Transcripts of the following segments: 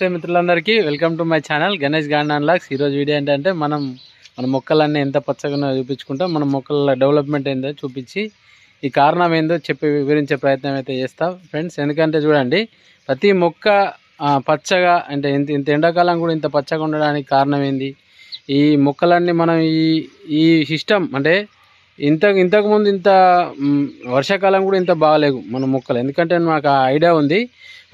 నమస్తే మిత్రులందరికీ. Welcome to my channel Ganesh garden looks. ఈరోజు వీడియో ఏంటంటే మనం మన మొక్కలన్నీ ఎంత పచ్చగా చూపించుకుంటాం మన మొక్కల డెవలప్మెంట్ ఏందో చూపించి ఈ కారణం ఏందో చెప్పి వివరించే ప్రయత్నం అయితే చేస్తాం. ఫ్రెండ్స్ ఎందుకంటే చూడండి ప్రతి మొక్క పచ్చగా అంటే ఇంత ఇంత ఎండాకాలం కూడా ఇంత పచ్చగా ఉండడానికి కారణం ఏంది? ఈ మొక్కలన్నీ మనం ఈ ఈ సిస్టమ్ అంటే ఇంత ఇంతకుముందు ఇంత వర్షాకాలం కూడా ఇంత బాగాలేవు మన మొక్కలు. ఎందుకంటే మాకు ఆ ఐడియా ఉంది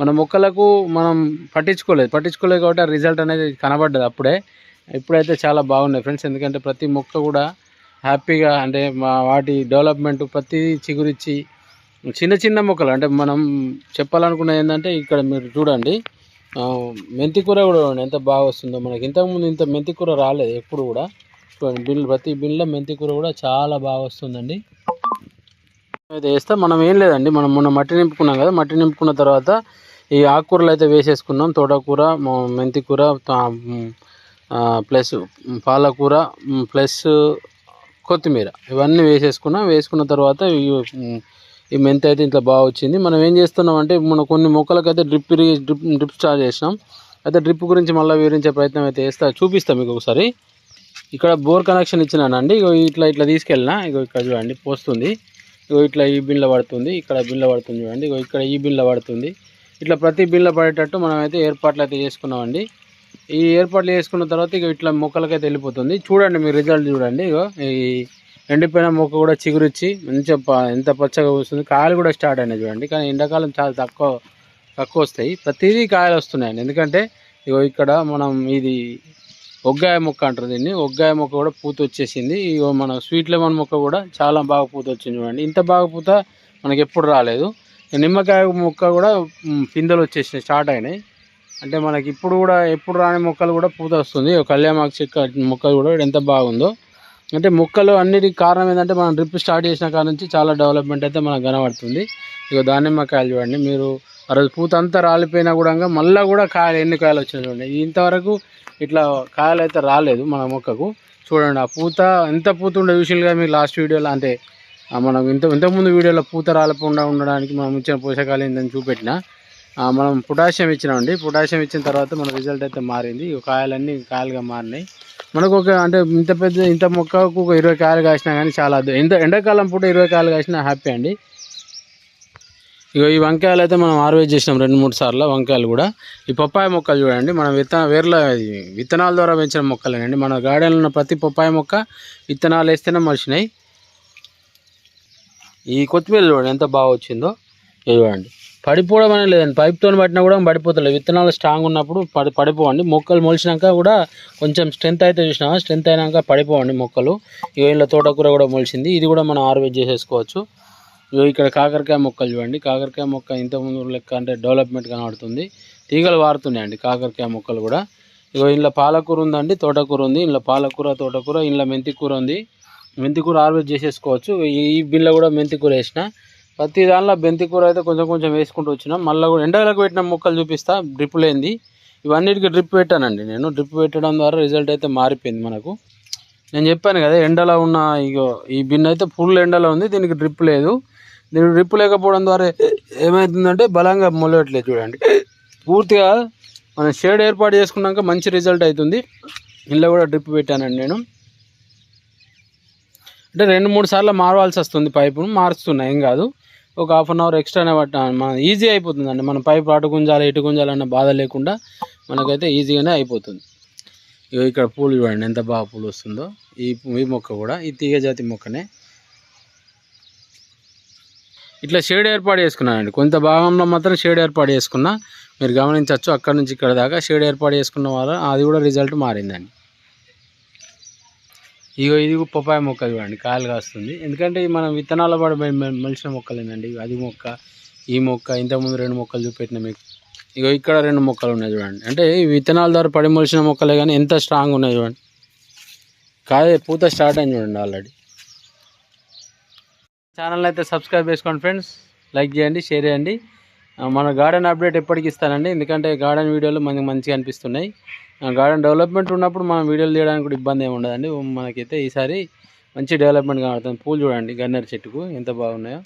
మన మొక్కలకు మనం పట్టించుకోలేదు. పట్టించుకోలేదు కాబట్టి ఆ రిజల్ట్ అనేది కనబడ్డది అప్పుడే. ఇప్పుడైతే చాలా బాగున్నాయి ఫ్రెండ్స్. ఎందుకంటే ప్రతి మొక్క కూడా హ్యాపీగా అంటే మా వాటి డెవలప్మెంట్ ప్రతి చిగురిచ్చి చిన్న చిన్న మొక్కలు అంటే మనం చెప్పాలనుకున్నది ఏంటంటే ఇక్కడ మీరు చూడండి మెంతికూర కూడా ఎంత బాగా వస్తుందో. మనకి ఇంతకుముందు ఇంత మెంతికూర రాలేదు ఎప్పుడు కూడా. బిన్ ప్రతి బిన్లో మెంతి కూర కూడా చాలా బాగా వస్తుందండి. అయితే వేస్తే మనం ఏం లేదండి మనం మొన్న మట్టి నింపుకున్నాం కదా మట్టి నింపుకున్న తర్వాత ఈ ఆకుకూరలు అయితే వేసేసుకున్నాం తోటకూర మెంతి కూర ప్లస్ పాలకూర ప్లస్ కొత్తిమీర. ఇవన్నీ వేసేసుకున్నాం వేసుకున్న తర్వాత ఈ మెంతి అయితే ఇంట్లో బాగా వచ్చింది. మనం ఏం చేస్తున్నాం అంటే మన కొన్ని మొక్కలకైతే డ్రిప్ డ్రిప్ డ్రిప్ స్టార్ట్ చేసినాం. అయితే డ్రిప్ గురించి మళ్ళీ వివరించే ప్రయత్నం అయితే చేస్తా చూపిస్తాం మీకు ఒకసారి. ఇక్కడ బోర్ కనెక్షన్ ఇచ్చినానండి ఇగో ఇట్లా ఇట్లా తీసుకెళ్ళినా ఇగో ఇక్కడ చూడండి పోస్తుంది. ఇగో ఇట్లా ఈ బిన్లో పడుతుంది ఇక్కడ బిన్లో పడుతుంది చూడండి. ఇగో ఇక్కడ ఈ బిన్లో పడుతుంది. ఇట్లా ప్రతి బిన్లో పడేటట్టు మనం అయితే ఏర్పాట్లు అయితే చేసుకున్నామండి. ఈ ఏర్పాట్లు చేసుకున్న తర్వాత ఇక ఇట్లా మొక్కలకైతే వెళ్ళిపోతుంది. చూడండి మీ రిజల్ట్ చూడండి. ఇగో ఈ ఎండిపోయిన మొక్క కూడా చిగురిచ్చి మంచిగా ఎంత పచ్చగా వస్తుంది కాయలు కూడా స్టార్ట్ అయినాయి చూడండి. కానీ ఎండాకాలం చాలా తక్కువ తక్కువ వస్తాయి. ప్రతిదీ కాయలు వస్తున్నాయండి. ఎందుకంటే ఇగో ఇక్కడ మనం ఇది ఒగ్గాయ మొక్క అంటారు దీన్ని. ఒగ్గాయ మొక్క కూడా పూత వచ్చేసింది. ఇగో మన స్వీట్ లెమన్ మొక్క కూడా చాలా బాగా పూత వచ్చింది చూడండి. ఇంత బాగా పూత మనకి ఎప్పుడు రాలేదు. నిమ్మకాయ మొక్క కూడా పిందెలు వచ్చేసినాయి స్టార్ట్ అయినాయి. అంటే మనకి ఇప్పుడు కూడా ఎప్పుడు రాని మొక్కలు కూడా పూత వస్తుంది. కళ్యాణమాకు చెక్క మొక్క కూడా ఎంత బాగుందో. అంటే మొక్కలు అన్నిటికి కారణం ఏంటంటే మనం డ్రిప్ స్టార్ట్ చేసిన కాడ నుంచి చాలా డెవలప్మెంట్ అయితే మనకు కనబడుతుంది. ఇక దానిమ్మకాయలు చూడండి. మీరు ఆ రోజు పూత అంతా రాలిపోయినా కూడా మళ్ళీ కూడా కాయలు ఎన్ని కాయలు వచ్చినాయి చూడండి. ఇంతవరకు ఇట్లా కాయలు అయితే రాలేదు మన మొక్కకు. చూడండి ఆ పూత ఎంత పూత ఉండే విషయంగా మీకు లాస్ట్ వీడియోలో? అంటే మనం ఇంత ఇంతకుముందు వీడియోలో పూత రాలకుండా ఉండడానికి మనం ఇచ్చిన పోషకాలు ఏంటని చూపెట్టిన మనం పొటాషియం ఇచ్చినామండి. పొటాషియం ఇచ్చిన తర్వాత మన రిజల్ట్ అయితే మారింది. కాయలన్నీ కాయలుగా మారినాయి. మనకు ఒక అంటే ఇంత పెద్ద ఇంత మొక్కకు ఒక ఇరవై కాయలు కాసినా కానీ చాలా ఎంత ఎండాకాలం పూట ఇరవై కాయలు కాసినా హ్యాపీ అండి. ఇగో ఈ వంకాయలు అయితే మనం హార్వెస్ట్ చేసినాం రెండు మూడు సార్లు వంకాయలు కూడా. ఈ పప్పాయ మొక్కలు చూడండి మనం విత్తన వేర్ల విత్తనాల ద్వారా పెంచిన మొక్కలేనండి. మన గార్డెన్లో ఉన్న ప్రతి పప్పాయ మొక్క విత్తనాలు వేస్తేనే మలిచినాయి ఈ కొత్తిమీర చూడండి ఎంత బాగా వచ్చిందో. ఇది చూడండి. పడిపోవడం అనేది లేదండి. పైప్తో పట్టినా కూడా పడిపోతలేదు. విత్తనాలు స్ట్రాంగ్ ఉన్నప్పుడు పడి పడిపోవండి. మొక్కలు మొలిచినాక కూడా కొంచెం స్ట్రెంత్ అయితే చూసినా స్ట్రెంత్ అయినాక పడిపోవండి మొక్కలు. ఇక ఇలా తోటకూర కూడా మొలిచింది. ఇది కూడా మనం హార్వెస్ట్ చేసేసుకోవచ్చు. ఇక్కడ కాకరకాయ మొక్కలు చూడండి. కాకరకాయ మొక్క ఇంతకుముందు లెక్క అంటే డెవలప్మెంట్ కనబడుతుంది. తీగలు వారుతున్నాయండి కాకరకాయ మొక్కలు కూడా. ఇగో ఇంట్లో పాలకూర ఉందండి తోటకూర ఉంది. ఇంట్లో పాలకూర తోటకూర ఇంట్లో మెంతికూర ఉంది. మెంతికూర హార్వెస్ట్ చేసేసుకోవచ్చు. ఈ ఈ బిన్లో కూడా మెంతికూర వేసిన. ప్రతి దానిలో మెంతికూర అయితే కొంచెం కొంచెం వేసుకుంటూ వచ్చినాం. మళ్ళీ కూడా ఎండలకు పెట్టిన మొక్కలు చూపిస్తా డ్రిప్ లేనిది. ఇవన్నిటికీ డ్రిప్ పెట్టానండి నేను. డ్రిప్ పెట్టడం ద్వారా రిజల్ట్ అయితే మారిపోయింది మనకు. నేను చెప్పాను కదా ఎండలో ఉన్న ఇగో ఈ బిన్ అయితే ఫుల్ ఎండలో ఉంది. దీనికి డ్రిప్ లేదు. దీనికి రిప్పు లేకపోవడం ద్వారా ఏమవుతుందంటే బలంగా మొలవట్లేదు చూడండి. పూర్తిగా మనం షేడ్ ఏర్పాటు చేసుకున్నాక మంచి రిజల్ట్ అవుతుంది. ఇంట్లో కూడా డ్రిప్ పెట్టానండి నేను. అంటే రెండు మూడు సార్లు మారవాల్సి వస్తుంది పైపును మారుస్తున్నా ఏం కాదు. ఒక హాఫ్ అన్ అవర్ ఎక్స్ట్రానే పట్ట మన ఈజీ అయిపోతుందండి. మన పైపు అటు గుంజాలి ఇటు గుంజాలన్న బాధ లేకుండా మనకైతే ఈజీగానే అయిపోతుంది. ఇగో ఇక్కడ పూలు చూడండి ఎంత బాగా పూలు వస్తుందో. ఈ ఈ మొక్క కూడా ఈ తీగ జాతి మొక్కనే. ఇట్లా షేడ్ ఏర్పాటు చేసుకున్నానండి. కొంత భాగంలో మాత్రం షేడ్ ఏర్పాటు చేసుకున్నా మీరు గమనించవచ్చు అక్కడ నుంచి ఇక్కడ దాకా షేడ్ ఏర్పాటు చేసుకున్న వల్ల అది కూడా రిజల్ట్ మారిందండి. ఇగో ఇది పప్పాయ మొక్క చూడండి కాయలు కాస్తుంది. ఎందుకంటే మనం విత్తనాల పడి మె- మొలిచిన మొక్కలేనండి. అది మొక్క ఈ మొక్క ఇంతకుముందు రెండు మొక్కలు చూపెట్టిన మీకు. ఇగో ఇక్కడ రెండు మొక్కలు ఉన్నాయి చూడండి. అంటే విత్తనాల ద్వారా పడి మొలిచిన మొక్కలే కానీ ఎంత స్ట్రాంగ్ ఉన్నాయి చూడండి. కాయ పూత స్టార్ట్ అయింది చూడండి ఆల్రెడీ ఛానల్ అయితే సబ్స్క్రైబ్ చేసుకోండి ఫ్రెండ్స్. లైక్ చేయండి షేర్ చేయండి. మన గార్డెన్ అప్డేట్ ఎప్పటికి ఇస్తానండి. ఎందుకంటే గార్డెన్ వీడియోలు మనకి మంచిగా అనిపిస్తున్నాయి. గార్డెన్ డెవలప్మెంట్ ఉన్నప్పుడు మనం వీడియోలు తీయడానికి కూడా ఇబ్బంది ఏమి ఉండదండి. మనకైతే ఈసారి మంచి డెవలప్మెంట్ కనబడుతుంది. పూలు చూడండి గన్నేరు చెట్టుకు ఎంత బాగున్నాయో.